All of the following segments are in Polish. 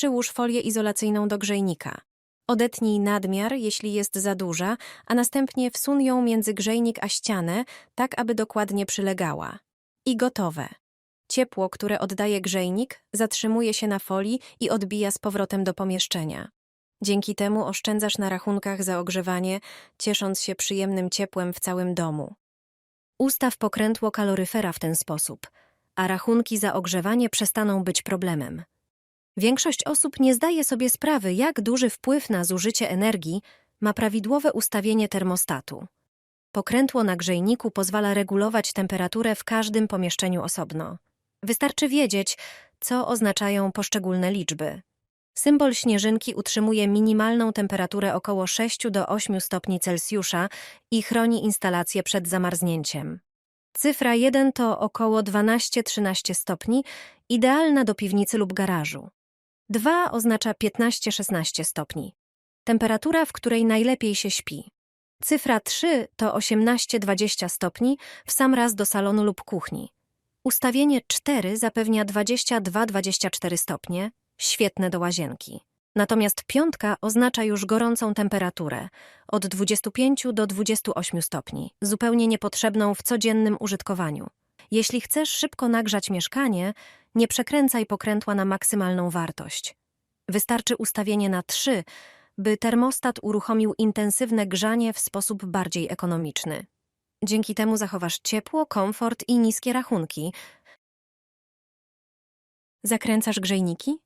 Przyłóż folię izolacyjną do grzejnika. Odetnij nadmiar, jeśli jest za duża, a następnie wsun ją między grzejnik a ścianę, tak aby dokładnie przylegała. I gotowe. Ciepło, które oddaje grzejnik, zatrzymuje się na folii i odbija z powrotem do pomieszczenia. Dzięki temu oszczędzasz na rachunkach za ogrzewanie, ciesząc się przyjemnym ciepłem w całym domu. Ustaw pokrętło kaloryfera w ten sposób, a rachunki za ogrzewanie przestaną być problemem. Większość osób nie zdaje sobie sprawy, jak duży wpływ na zużycie energii ma prawidłowe ustawienie termostatu. Pokrętło na grzejniku pozwala regulować temperaturę w każdym pomieszczeniu osobno. Wystarczy wiedzieć, co oznaczają poszczególne liczby. Symbol śnieżynki utrzymuje minimalną temperaturę około 6 do 8 stopni Celsjusza i chroni instalację przed zamarznięciem. Cyfra 1 to około 12-13 stopni, idealna do piwnicy lub garażu. 2 oznacza 15-16 stopni. Temperatura, w której najlepiej się śpi. Cyfra 3 to 18-20 stopni, w sam raz do salonu lub kuchni. Ustawienie 4 zapewnia 22-24 stopnie, świetne do łazienki. Natomiast piątka oznacza już gorącą temperaturę, od 25 do 28 stopni, zupełnie niepotrzebną w codziennym użytkowaniu. Jeśli chcesz szybko nagrzać mieszkanie, nie przekręcaj pokrętła na maksymalną wartość. Wystarczy ustawienie na 3, by termostat uruchomił intensywne grzanie w sposób bardziej ekonomiczny. Dzięki temu zachowasz ciepło, komfort i niskie rachunki. Zakręcasz grzejniki?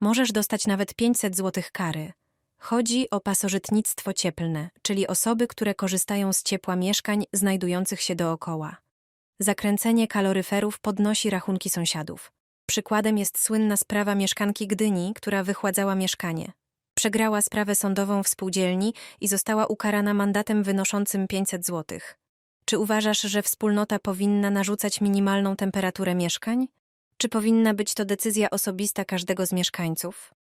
Możesz dostać nawet 500 zł kary. Chodzi o pasożytnictwo cieplne, czyli osoby, które korzystają z ciepła mieszkań znajdujących się dookoła. Zakręcenie kaloryferów podnosi rachunki sąsiadów. Przykładem jest słynna sprawa mieszkanki Gdyni, która wychładzała mieszkanie. Przegrała sprawę sądową w spółdzielni i została ukarana mandatem wynoszącym 500 zł. Czy uważasz, że wspólnota powinna narzucać minimalną temperaturę mieszkań? Czy powinna być to decyzja osobista każdego z mieszkańców?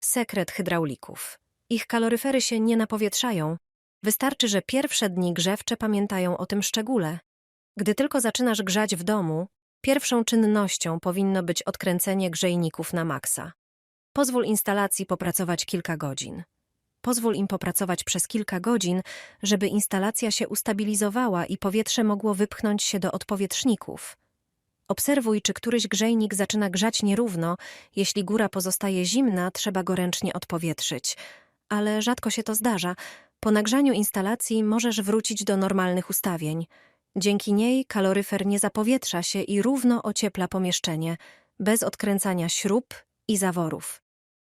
Sekret hydraulików. Ich kaloryfery się nie napowietrzają. Wystarczy, że pierwsze dni grzewcze pamiętają o tym szczególe. Gdy tylko zaczynasz grzać w domu, pierwszą czynnością powinno być odkręcenie grzejników na maksa. Pozwól instalacji popracować kilka godzin. Pozwól im popracować przez kilka godzin, żeby instalacja się ustabilizowała i powietrze mogło wypchnąć się do odpowietrzników. Obserwuj, czy któryś grzejnik zaczyna grzać nierówno. Jeśli góra pozostaje zimna, trzeba go ręcznie odpowietrzyć. Ale rzadko się to zdarza. Po nagrzaniu instalacji możesz wrócić do normalnych ustawień. Dzięki niej kaloryfer nie zapowietrza się i równo ociepla pomieszczenie, bez odkręcania śrub i zaworów.